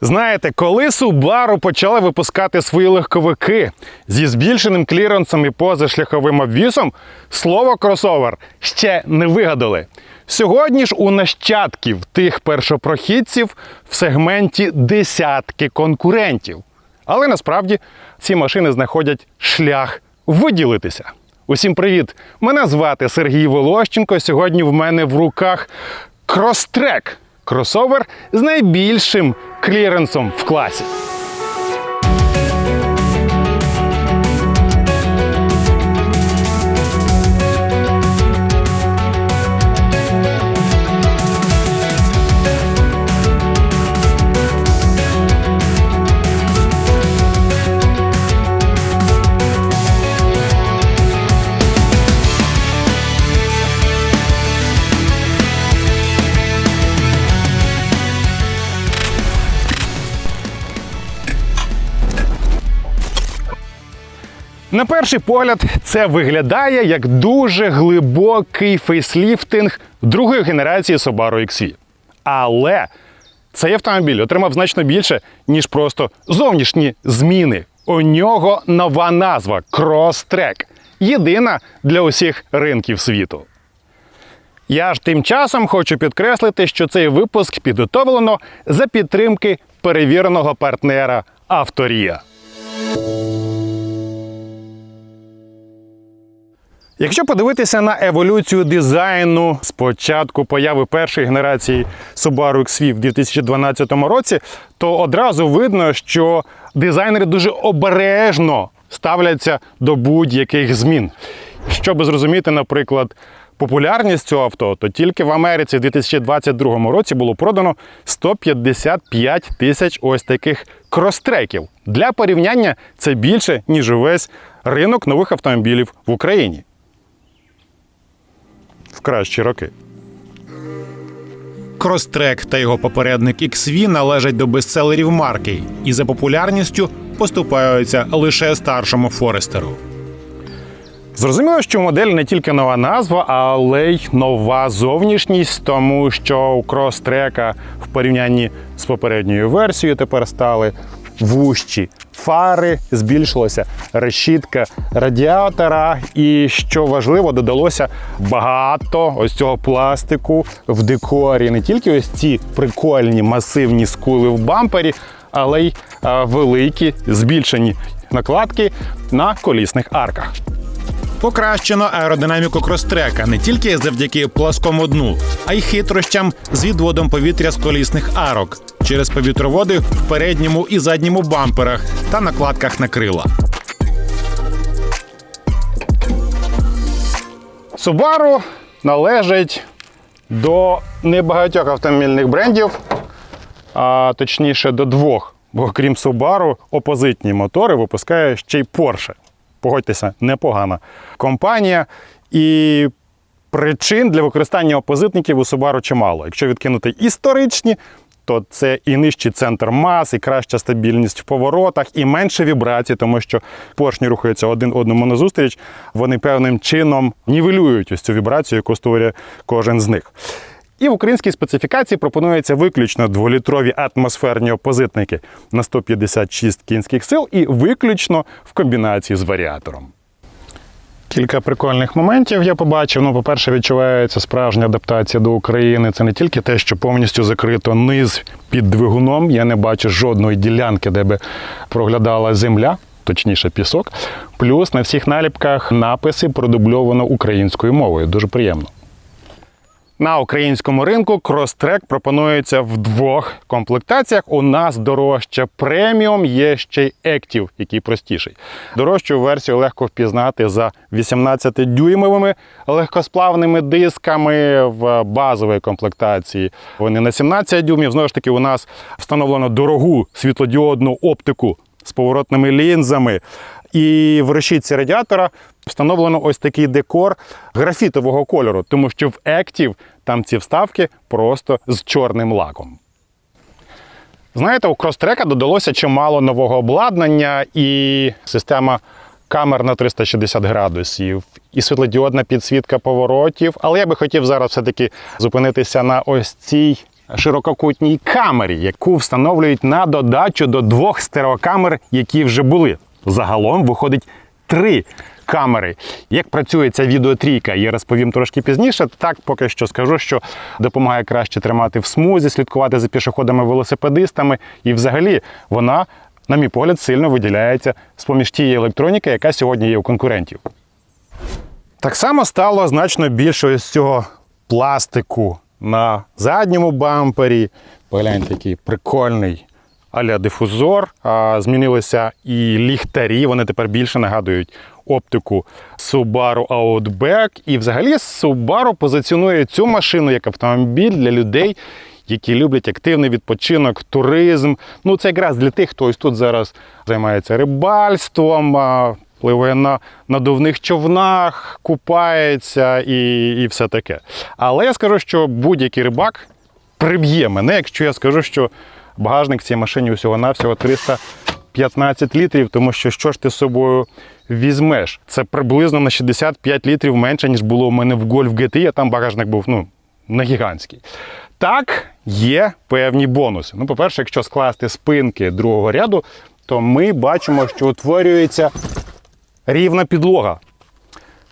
Знаєте, коли Subaru почали випускати свої легковики зі збільшеним кліренсом і позашляховим обвісом, слово кросовер ще не вигадали. Сьогодні ж у нащадків тих першопрохідців в сегменті десятки конкурентів. Але насправді ці машини знаходять шлях виділитися. Усім привіт! Мене звати Сергій Волощенко. Сьогодні в мене в руках Крострек кросовер з найбільшим кліренсом в класі. На перший погляд, це виглядає як дуже глибокий фейсліфтинг другої генерації Subaru XV. Але цей автомобіль отримав значно більше, ніж просто зовнішні зміни. У нього нова назва Crosstrek. Єдина для усіх ринків світу. Я ж тим часом хочу підкреслити, що цей випуск підготовлено за підтримки перевіреного партнера Авторія. Якщо подивитися на еволюцію дизайну з початку появи першої генерації Subaru XV в 2012 році, то одразу видно, що дизайнери дуже обережно ставляться до будь-яких змін. Щоб зрозуміти, наприклад, популярність цього авто, то тільки в Америці в 2022 році було продано 155 тисяч ось таких кростреків. Для порівняння це більше, ніж увесь ринок нових автомобілів в Україні в кращі роки. Крострек та його попередник XV належать до бестселерів марки і за популярністю поступаються лише старшому Форестеру. Зрозуміло, що у моделі не тільки нова назва, але й нова зовнішність, тому що у крострека в порівнянні з попередньою версією тепер стали вущі фари, збільшилася решітка радіатора, і що важливо, додалося багато ось цього пластику в декорі. Не тільки ось ці прикольні масивні скули в бампері, але й великі збільшені накладки на колісних арках. Покращено аеродинаміку крострека не тільки завдяки пласкому дну, а й хитрощам з відводом повітря з колісних арок через повітроводи в передньому і задньому бамперах та накладках на крила. Subaru належить до небагатьох автомобільних брендів, а точніше до двох. Бо крім Subaru, опозитні мотори випускає ще й Porsche. Погодьтеся, непогана компанія. І причин для використання опозитників у Subaru чимало. Якщо відкинути історичні, то це і нижчий центр мас, і краща стабільність в поворотах, і менше вібрацій, тому що поршні рухаються один одному назустріч, вони певним чином нівелюють ось цю вібрацію, яку створює кожен з них. І в українській специфікації пропонується виключно дволітрові атмосферні опозитники на 156 кінських сил і виключно в комбінації з варіатором. Кілька прикольних моментів я побачив. Ну, по-перше, відчувається справжня адаптація до України. Це не тільки те, що повністю закрито низ під двигуном. Я не бачу жодної ділянки, де би проглядала земля, точніше пісок. Плюс на всіх наліпках написи продубльовано українською мовою. Дуже приємно. На українському ринку крострек пропонується в двох комплектаціях. У нас дорожча преміум, є ще й Active, який простіший. Дорожчу версію легко впізнати за 18-дюймовими легкосплавними дисками в базовій комплектації. Вони на 17 дюймів. Знову ж таки, у нас встановлено дорогу світлодіодну оптику з поворотними лінзами. І в решітці радіатора встановлено ось такий декор графітового кольору, тому що в Active там ці вставки просто з чорним лаком. Знаєте, у крострека додалося чимало нового обладнання і система камер на 360 градусів, і світлодіодна підсвітка поворотів. Але я би хотів зараз все-таки зупинитися на ось цій ширококутній камері, яку встановлюють на додачу до двох стереокамер, які вже були. Загалом виходить три камери. Як працює ця відеотрійка, я розповім трошки пізніше. Так, поки що скажу, що допомагає краще тримати в смузі, слідкувати за пішоходами, велосипедистами, і взагалі вона, на мій погляд, сильно виділяється з поміж тієї електроніки, яка сьогодні є у конкурентів. Так само стало значно більше ось цього пластику на задньому бампері. Погляньте, який прикольний аля дифузор. Змінилися і ліхтарі. Вони тепер більше нагадують оптику Subaru Outback. І взагалі Subaru позиціонує цю машину як автомобіль для людей, які люблять активний відпочинок, туризм. Ну, це якраз для тих, хто ось тут зараз займається рибальством, а, на надувних човнах, купається і, і все таке. Але я скажу, що будь-який рибак приб'є мене, якщо я скажу, що багажник в цій машині усього-навсього 315 літрів, тому що що ж ти з собою візьмеш? Це приблизно на 65 літрів менше, ніж було у мене в Golf GTI, а там багажник був ну, не гігантський. Так, є певні бонуси. Ну, по-перше, якщо скласти спинки другого ряду, то ми бачимо, що утворюється рівна підлога.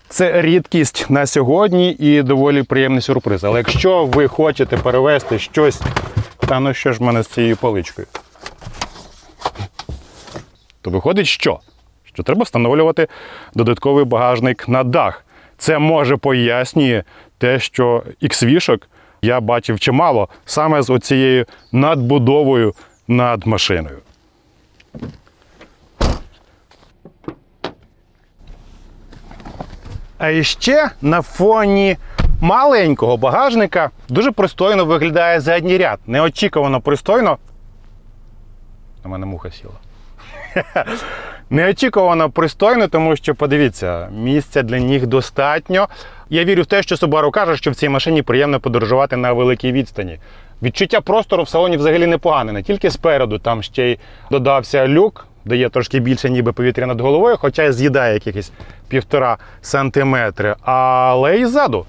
Це рідкість на сьогодні і доволі приємний сюрприз. Але якщо ви хочете перевести щось, та ну що ж в мене з цією поличкою, то виходить, що? Що треба встановлювати додатковий багажник на дах. Це може пояснює те, що X-вішок я бачив чимало саме з оцією надбудовою над машиною. А іще на фоні маленького багажника дуже пристойно виглядає задній ряд. Неочікувано пристойно. На мене муха сіла. Неочікувано пристойно, тому що подивіться, місця для них достатньо. Я вірю в те, що Subaru каже, що в цій машині приємно подорожувати на великій відстані. Відчуття простору в салоні взагалі непогане, не тільки спереду, там ще й додався люк, дає трошки більше, ніби повітря над головою, хоча й з'їдає якихось півтора сантиметри, але і ззаду.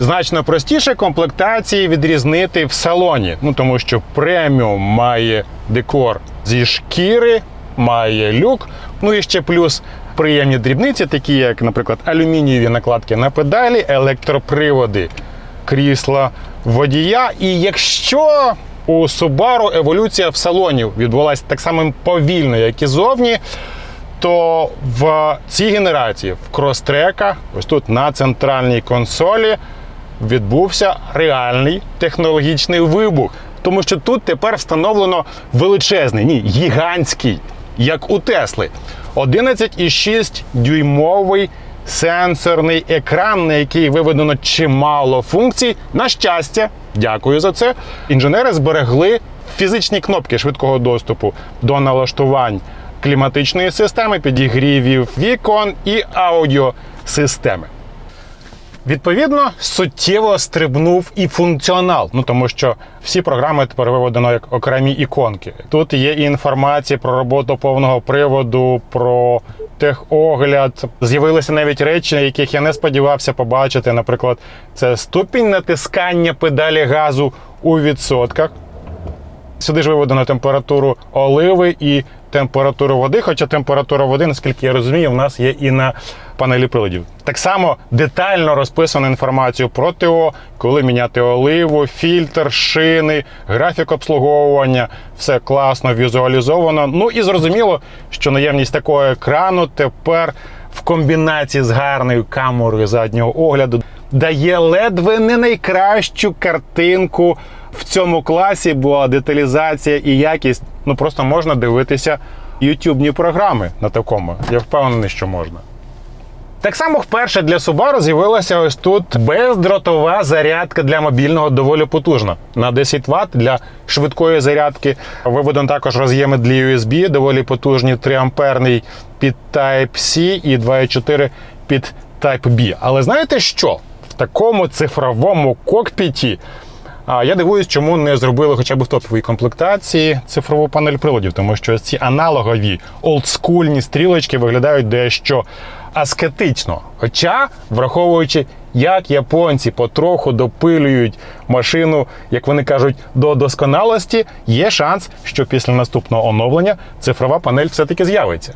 Значно простіше комплектації відрізнити в салоні. Ну тому що преміум має декор зі шкіри, має люк. Ну і ще плюс приємні дрібниці, такі як, наприклад, алюмінієві накладки на педалі, електроприводи крісла водія. І якщо у Subaru еволюція в салоні відбулася так само повільно, як і зовні, то в цій генерації в крострека, ось тут на центральній консолі, відбувся реальний технологічний вибух. Тому що тут тепер встановлено величезний, ні, гігантський, як у Тесли, 11,6 дюймовий сенсорний екран, на який виведено чимало функцій. На щастя, дякую за це. Інженери зберегли фізичні кнопки швидкого доступу до налаштувань кліматичної системи, підігрівів вікон і аудіосистеми. Відповідно, суттєво стрибнув і функціонал. Ну тому що всі програми тепер виведено як окремі іконки. Тут є і інформація про роботу повного приводу, про техогляд. З'явилися навіть речі, яких я не сподівався побачити. Наприклад, це ступінь натискання педалі газу у відсотках. Сюди ж виведено температуру оливи і температуру води, хоча температура води, наскільки я розумію, в нас є і на панелі приладів. Так само детально розписано інформацію про ТО, коли міняти оливу, фільтр, шини, графік обслуговування, все класно візуалізовано. Ну і зрозуміло, що наявність такого екрану тепер в комбінації з гарною камерою заднього огляду дає ледве не найкращу картинку в цьому класі, бо деталізація і якість ну просто можна дивитися ютубні програми на такому. Я впевнений, що можна. Так само вперше для Subaru з'явилася ось тут бездротова зарядка для мобільного доволі потужна. На 10 Вт для швидкої зарядки. Виведено також роз'єми для USB, доволі потужні 3 амперний під Type-C і 2,4 під Type-B. Але знаєте що? В такому цифровому кокпіті а я дивуюсь, чому не зробили хоча б в топовій комплектації цифрову панель приладів, тому що ці аналогові олдскульні стрілочки виглядають дещо аскетично. Хоча, враховуючи, як японці потроху допилюють машину, як вони кажуть, до досконалості, є шанс, що після наступного оновлення цифрова панель все-таки з'явиться.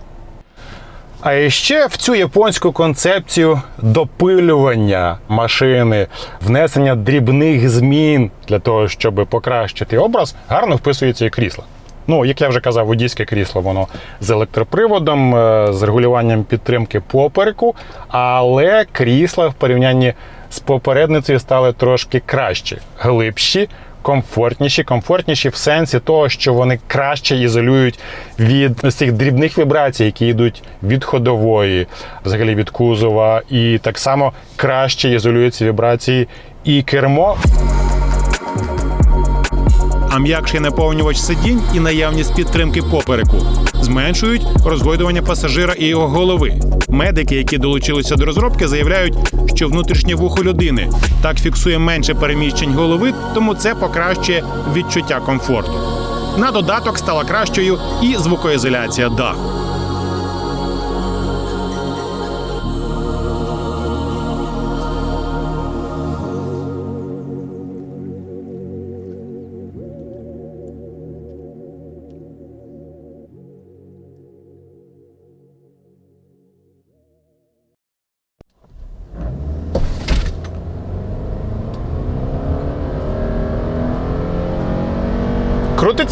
А ще в цю японську концепцію допилювання машини, внесення дрібних змін для того, щоб покращити образ, гарно вписується і крісло. Ну, як я вже казав, водійське крісло, воно з електроприводом, е, з регулюванням підтримки попереку, але крісла в порівнянні з попередницею стали трошки кращі, глибші, комфортніші, комфортніші в сенсі того, що вони краще ізолюють від цих дрібних вібрацій, які йдуть від ходової, взагалі від кузова, і так само краще ізолюють ці вібрації і кермо. А м'якший наповнювач сидінь і наявність підтримки попереку зменшують розгойдування пасажира і його голови. Медики, які долучилися до розробки, заявляють, що внутрішнє вухо людини так фіксує менше переміщень голови, тому це покращує відчуття комфорту. На додаток стала кращою і звукоізоляція даху.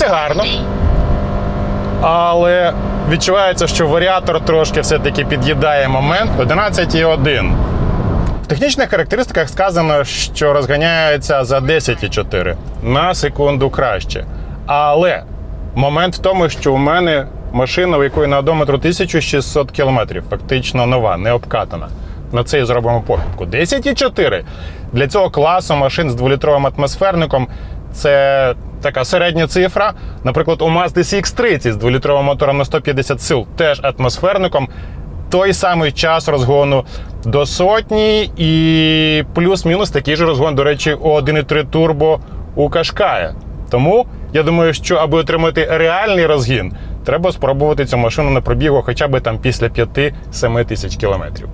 Крутиться гарно. Але відчувається, що варіатор трошки все-таки під'їдає момент 11,1. В технічних характеристиках сказано, що розганяється за 10,4 на секунду краще. Але момент в тому, що у мене машина, у якої на одометру 1600 км, фактично нова, не обкатана. На це і зробимо похибку. 10,4 для цього класу машин з дволітровим атмосферником це така середня цифра. Наприклад, у Mazda CX-30 з дволітровим мотором на 150 сил, теж атмосферником. Той самий час розгону до сотні, і плюс-мінус такий же розгон, до речі, у 1,3 турбо у Кашкая. Тому я думаю, що аби отримати реальний розгін, треба спробувати цю машину на пробігу хоча б там після 5-7 тисяч кілометрів.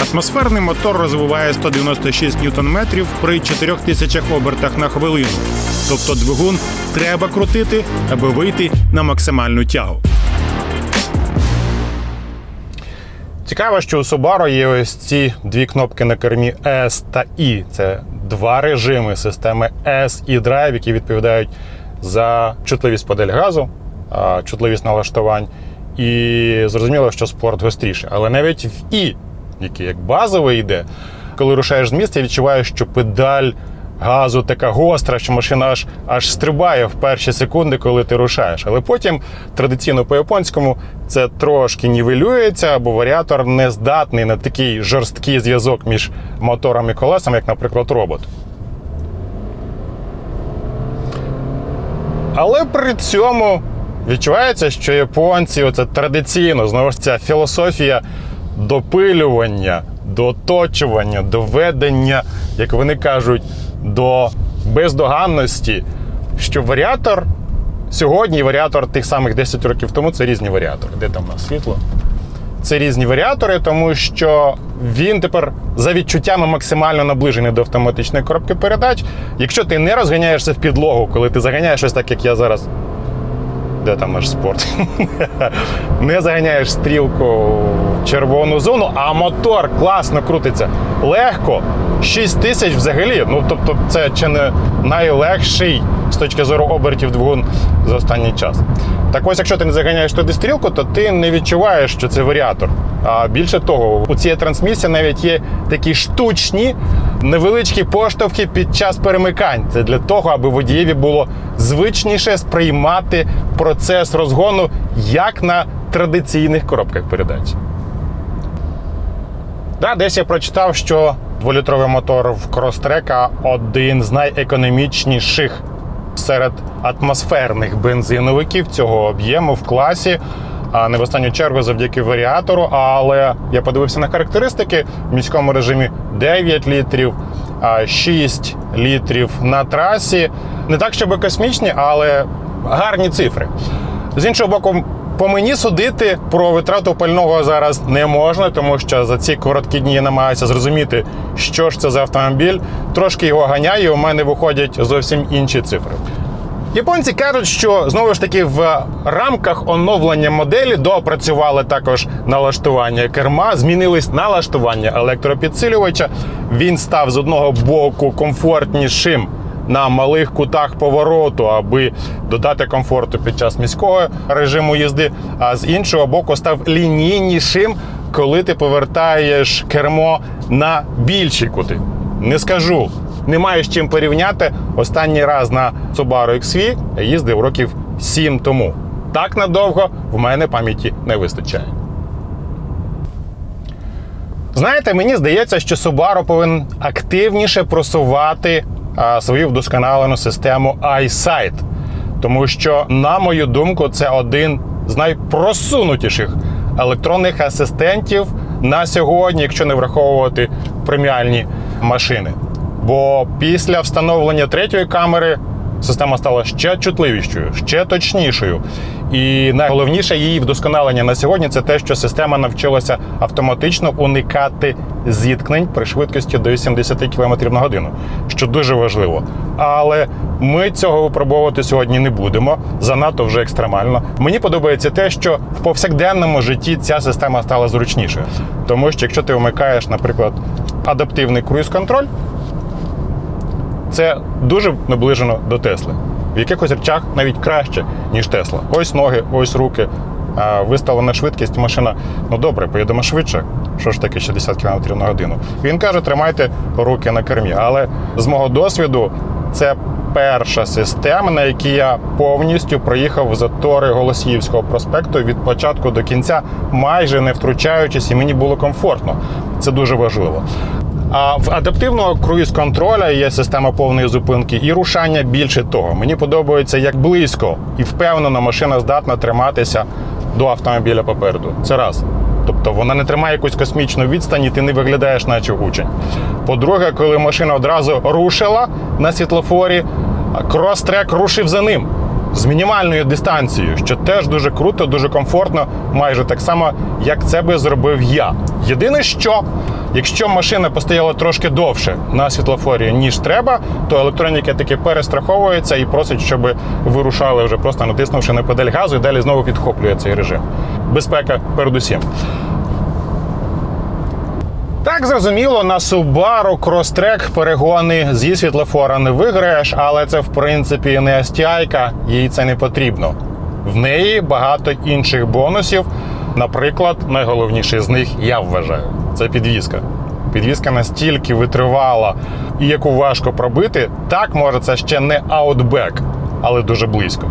Атмосферний мотор розвиває 196 ньютон-метрів при 4000 обертах на хвилину. Тобто двигун треба крутити, аби вийти на максимальну тягу. Цікаво, що у Subaru є ось ці дві кнопки на кермі S та I. Це два режими системи S і Drive, які відповідають за чутливість подель газу, чутливість налаштувань. І зрозуміло, що спорт гостріше. Але навіть в І, який як базовий йде, коли рушаєш з місця, відчуваєш, що педаль газу така гостра, що машина аж аж стрибає в перші секунди, коли ти рушаєш. Але потім традиційно по-японському це трошки нівелюється, бо варіатор не здатний на такий жорсткий зв'язок між мотором і колесом, як, наприклад, робот. Але при цьому відчувається, що японці оце традиційно знову ж ця філософія допилювання, доточування, доведення, як вони кажуть, до бездоганності, що варіатор сьогодні і варіатор тих самих 10 років тому це різні варіатори. Де там у нас світло? Це різні варіатори, тому що він тепер за відчуттями максимально наближений до автоматичної коробки передач. Якщо ти не розганяєшся в підлогу, коли ти заганяєш ось так, як я зараз. Де там наш спорт? не заганяєш стрілку в червону зону, а мотор класно крутиться. Легко. 6 тисяч взагалі. Ну тобто, це чи не найлегший з точки зору обертів двигун за останній час. Так ось, якщо ти не заганяєш туди стрілку, то ти не відчуваєш, що це варіатор. А більше того, у цій трансмісії навіть є такі штучні невеличкі поштовхи під час перемикань. Це для того, аби водієві було звичніше сприймати процес розгону як на традиційних коробках передач. Да, десь я прочитав, що дволітровий мотор в крострека один з найекономічніших серед атмосферних бензиновиків цього об'єму в класі. А не в останню чергу завдяки варіатору. Але я подивився на характеристики в міському режимі 9 літрів, а 6 літрів на трасі. Не так, щоб космічні, але гарні цифри. З іншого боку, По мені судити про витрату пального зараз не можна, тому що за ці короткі дні я намагаюся зрозуміти, що ж це за автомобіль. Трошки його ганяю, у мене виходять зовсім інші цифри. Японці кажуть, що знову ж таки в рамках оновлення моделі доопрацювали також налаштування керма, змінились налаштування електропідсилювача. Він став з одного боку комфортнішим на малих кутах повороту, аби додати комфорту під час міського режиму їзди. А з іншого боку, став лінійнішим, коли ти повертаєш кермо на більші кути. Не скажу, немає з чим порівняти. Останній раз на Subaru XV їздив років 7 тому. Так надовго в мене пам'яті не вистачає. Знаєте, мені здається, що Subaru повинен активніше просувати а, свою вдосконалену систему iSight. Тому що, на мою думку, це один з найпросунутіших електронних асистентів на сьогодні, якщо не враховувати преміальні машини. Бо після встановлення третьої камери система стала ще чутливішою, ще точнішою. І найголовніше її вдосконалення на сьогодні це те, що система навчилася автоматично уникати зіткнень при швидкості до 80 км на годину, що дуже важливо. Але ми цього випробовувати сьогодні не будемо. Занадто вже екстремально. Мені подобається те, що в повсякденному житті ця система стала зручнішою. Тому що якщо ти вмикаєш, наприклад, адаптивний круїз-контроль, це дуже наближено до Тесли. В якихось речах навіть краще, ніж Тесла. Ось ноги, ось руки. Виставлена швидкість, машина, ну добре, поїдемо швидше. Що ж таке 60 км на годину? Він каже, тримайте руки на кермі. Але з мого досвіду, це перша система, на якій я повністю проїхав затори Голосіївського проспекту від початку до кінця, майже не втручаючись, і мені було комфортно. Це дуже важливо. А в адаптивного круїз-контроля є система повної зупинки і рушання більше того. Мені подобається, як близько і впевнено машина здатна триматися до автомобіля попереду. Це раз. Тобто вона не тримає якусь космічну відстань, і ти не виглядаєш, наче учень. По-друге, коли машина одразу рушила на світлофорі, крос-трек рушив за ним з мінімальною дистанцією, що теж дуже круто, дуже комфортно, майже так само, як це би зробив я. Єдине, що якщо машина постояла трошки довше на світлофорі, ніж треба, то електроніка таки перестраховується і просить, щоб ви рушали вже просто натиснувши на педаль газу, і далі знову підхоплює цей режим. Безпека передусім. Так, зрозуміло, на Subaru Crosstrek перегони зі світлофора не виграєш, але це в принципі не STI, їй це не потрібно. В неї багато інших бонусів. Наприклад, найголовніший з них я вважаю це підвізка. Підвізка настільки витривала і яку важко пробити, так може це ще не Outback, але дуже близько.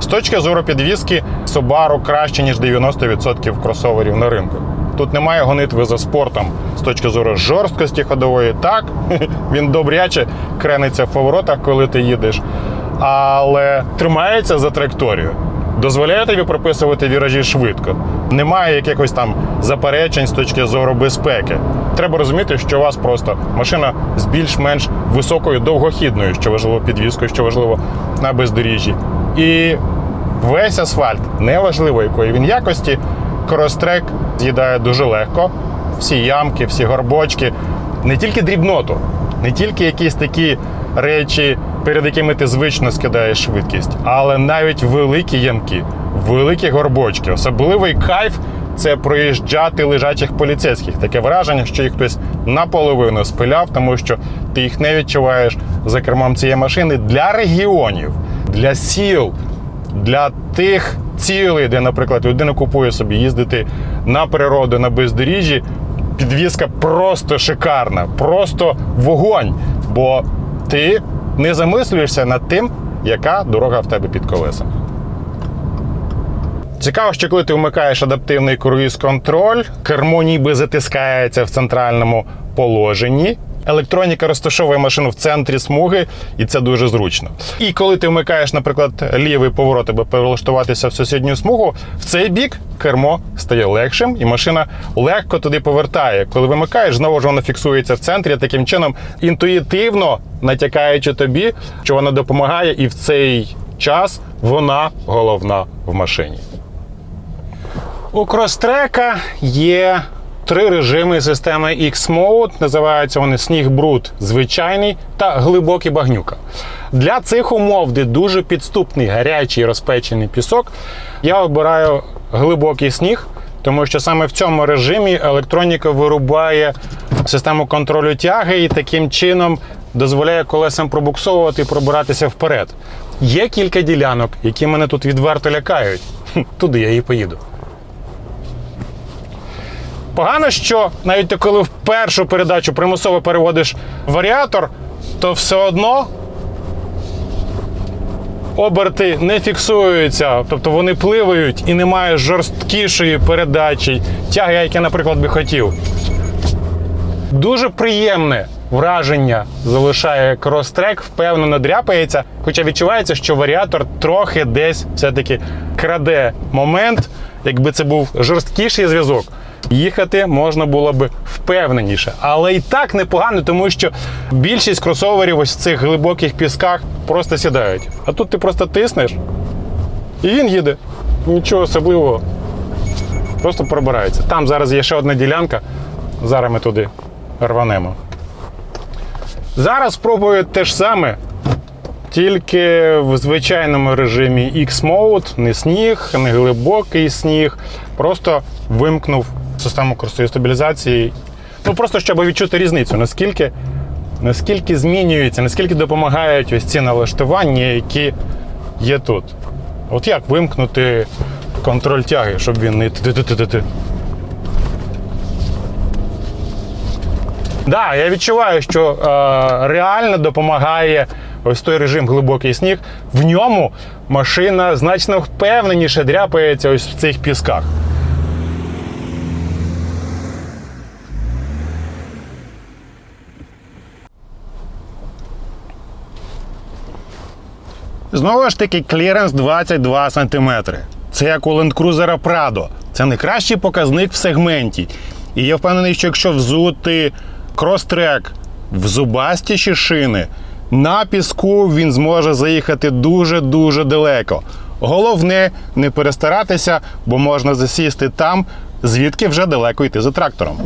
З точки зору підвізки, Subaru краще, ніж 90% кросоверів на ринку. Тут немає гонитви за спортом з точки зору жорсткості ходової. Так, він добряче крениться в поворотах, коли ти їдеш, але тримається за траєкторію. Дозволяє тобі прописувати віражі швидко. Немає якихось там заперечень з точки зору безпеки. Треба розуміти, що у вас просто машина з більш-менш високою довгохідною, що важливо підвіскою, що важливо на бездоріжжі. І весь асфальт, неважливо якої він якості, крострек з'їдає дуже легко. Всі ямки, всі горбочки, не тільки дрібноту, не тільки якісь такі речі, перед якими ти звично скидаєш швидкість, але навіть великі ямки, великі горбочки. Особливий кайф це проїжджати лежачих поліцейських. Таке враження, що їх хтось наполовину спиляв, тому що ти їх не відчуваєш за кермом цієї машини для регіонів, для сіл, для тих цілей, де, наприклад, людина купує собі їздити на природу, на бездоріжжі. Підвізка просто шикарна, просто вогонь. Бо ти не замислюєшся над тим, яка дорога в тебе під колесами. Цікаво, що коли ти вмикаєш адаптивний круїз-контроль, кермо ніби затискається в центральному положенні. Електроніка розташовує машину в центрі смуги, і це дуже зручно. І коли ти вмикаєш, наприклад, лівий поворот, аби перелаштуватися в сусідню смугу, в цей бік кермо стає легшим, і машина легко туди повертає. Коли вимикаєш, знову ж воно фіксується в центрі, таким чином інтуїтивно натякаючи тобі, що вона допомагає, і в цей час вона головна в машині. У крострека є три режими системи X-Mode. Називаються вони сніг бруд звичайний та глибокий багнюка. Для цих умов, де дуже підступний гарячий розпечений пісок, я обираю глибокий сніг, тому що саме в цьому режимі електроніка вирубає систему контролю тяги і таким чином дозволяє колесам пробуксовувати і пробиратися вперед. Є кілька ділянок, які мене тут відверто лякають. Туди я і поїду. Погано, що навіть коли в першу передачу примусово переводиш варіатор, то все одно оберти не фіксуються, тобто вони пливають і немає жорсткішої передачі, тяги, як я, наприклад, би хотів. Дуже приємне враження залишає крострек, впевнено дряпається, хоча відчувається, що варіатор трохи десь все-таки краде момент, якби це був жорсткіший зв'язок. Їхати можна було би впевненіше, але і так непогано, тому що більшість кросоверів ось в цих глибоких пісках просто сідають. А тут ти просто тиснеш, і він їде. Нічого особливого. Просто пробирається. Там зараз є ще одна ділянка. Зараз ми туди рванемо. Зараз спробую те ж саме, тільки в звичайному режимі X-Mode, не сніг, не глибокий сніг. Просто вимкнув систему курсової стабілізації. Ну просто щоб відчути різницю, наскільки, наскільки змінюється, наскільки допомагають ось ці налаштування, які є тут. От як вимкнути контроль тяги, щоб він не. Да, я відчуваю, що е, реально допомагає ось той режим глибокий сніг. В ньому машина значно впевненіше дряпається ось в цих пісках. Знову ж таки, кліренс 22 см. Це як у Land Cruiser Prado. Це найкращий показник в сегменті. І я впевнений, що якщо взути крострек в зубастіші шини, на піску він зможе заїхати дуже-дуже далеко. Головне не перестаратися, бо можна засісти там, звідки вже далеко йти за трактором.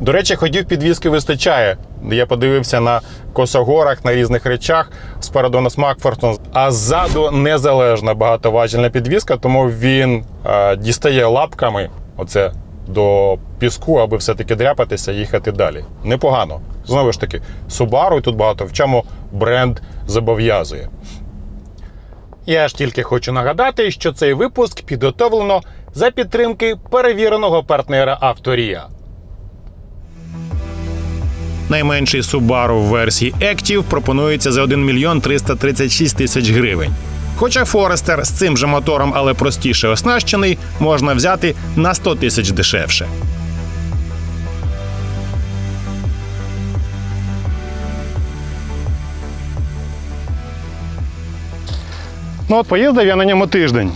До речі, ходів підвіски вистачає. Я подивився на косогорах, на різних речах з Парадонас Макфортон. А ззаду незалежна багатоважільна підвіска, тому він е, дістає лапками оце до піску, аби все-таки дряпатися і їхати далі. Непогано. Знову ж таки, Subaru, тут багато в чому бренд зобов'язує. Я ж тільки хочу нагадати, що цей випуск підготовлено за підтримки перевіреного партнера Авторія. Найменший Subaru в версії Active пропонується за 1 мільйон 336 тисяч гривень. Хоча Forester з цим же мотором, але простіше оснащений, можна взяти на 100 тисяч дешевше. Ну от поїздив я на ньому тиждень.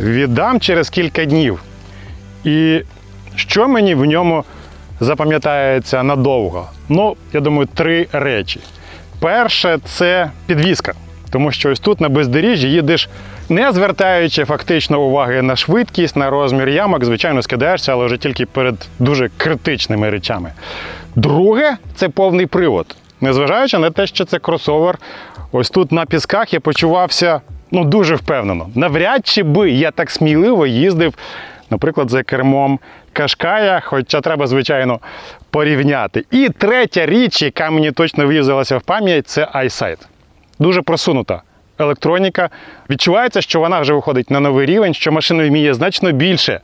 Віддам через кілька днів. І що мені в ньому запам'ятається надовго? Ну, я думаю, три речі. Перше це підвізка. Тому що ось тут на бездоріжжі їдеш, не звертаючи фактично уваги на швидкість, на розмір ямок, звичайно, скидаєшся, але вже тільки перед дуже критичними речами. Друге це повний привод. Незважаючи на те, що це кросовер, ось тут на пісках я почувався ну, дуже впевнено. Навряд чи би я так сміливо їздив, наприклад, за кермом Кашкая, хоча треба, звичайно, порівняти. І третя річ, яка мені точно в'їздилася в пам'ять, це iSight. Дуже просунута електроніка. Відчувається, що вона вже виходить на новий рівень, що машина вміє значно більше,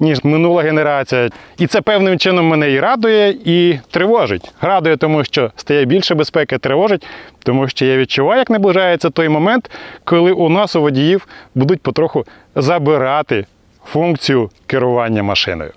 ніж минула генерація. І це певним чином мене і радує, і тривожить. Радує, тому що стає більше безпеки, тривожить, тому що я відчуваю, як наближається той момент, коли у нас у водіїв будуть потроху забирати функцію керування машиною.